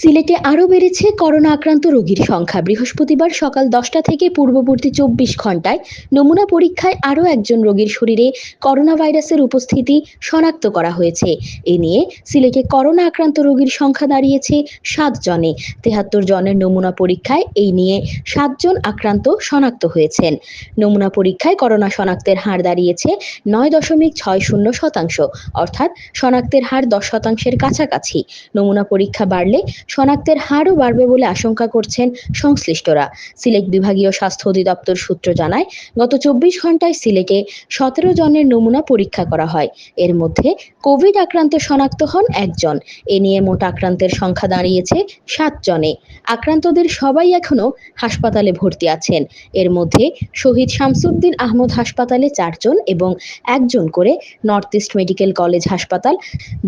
সিলেটে আরও বেড়েছে করোনা আক্রান্ত রোগীর সংখ্যা। বৃহস্পতিবার সকাল দশটা থেকে পূর্ববর্তী চব্বিশ ঘন্টায় নমুনা পরীক্ষায় আরও একজন রোগীর শরীরে করোনা ভাইরাসের উপস্থিতি শনাক্ত করা হয়েছে। এ নিয়ে সিলেটে করোনা আক্রান্ত রোগীর সংখ্যা দাঁড়িয়েছে সাত জনে। তেহাত্তর জনের নমুনা পরীক্ষায় এই নিয়ে সাতজন আক্রান্ত শনাক্ত হয়েছেন। নমুনা পরীক্ষায় করোনা শনাক্তের হার দাঁড়িয়েছে নয় দশমিক ছয় শূন্য শতাংশ, অর্থাৎ শনাক্তের হার দশ শতাংশের কাছাকাছি। নমুনা পরীক্ষা বাড়লে শনাক্তের হারও বাড়বে বলে আশঙ্কা করছেন সংশ্লিষ্টরা। সিলেট বিভাগীয় স্বাস্থ্য অধিদপ্তর সূত্র জানায়, গত চব্বিশ ঘন্টায় সিলেটে সতেরো জনের নমুনা পরীক্ষা করা হয়। এর মধ্যে কোভিড আক্রান্ত শনাক্ত হন একজন। এ নিয়ে মোট আক্রান্তের সংখ্যা দাঁড়িয়েছে সাত জনে। আক্রান্তদের সবাই এখনও হাসপাতালে ভর্তি আছেন। এর মধ্যে শহীদ শামসুদ্দিন আহমদ হাসপাতালে চারজন এবং একজন করে নর্থ ইস্ট মেডিকেল কলেজ হাসপাতাল,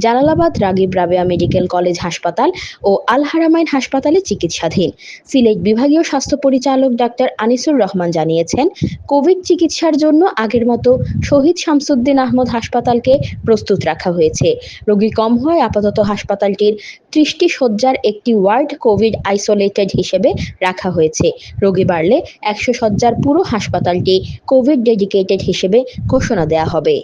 জালালাবাদ রাগিব রাবেয়া মেডিকেল কলেজ হাসপাতাল ও আল হারামাইন হাসপাতালে চিকিৎসাধীন। সিলেট বিভাগীয় স্বাস্থ্য পরিচালক ডাক্তার আনিসুর রহমান জানিয়েছেন, কোভিড চিকিৎসার জন্য আগের মতো শহীদ শামসুদ্দিন আহমদ হাসপাতালকে প্রস্তুত রাখা হয়েছে। রোগী কম হওয়ায় আপাতত হাসপাতালটির ত্রিশটি শয্যার একটি ওয়ার্ড কোভিড আইসোলেটেড হিসেবে রাখা হয়েছে। রোগী বাড়লে একশো শয্যার পুরো হাসপাতালটি কোভিড ডেডিকেটেড হিসেবে ঘোষণা দেওয়া হবে।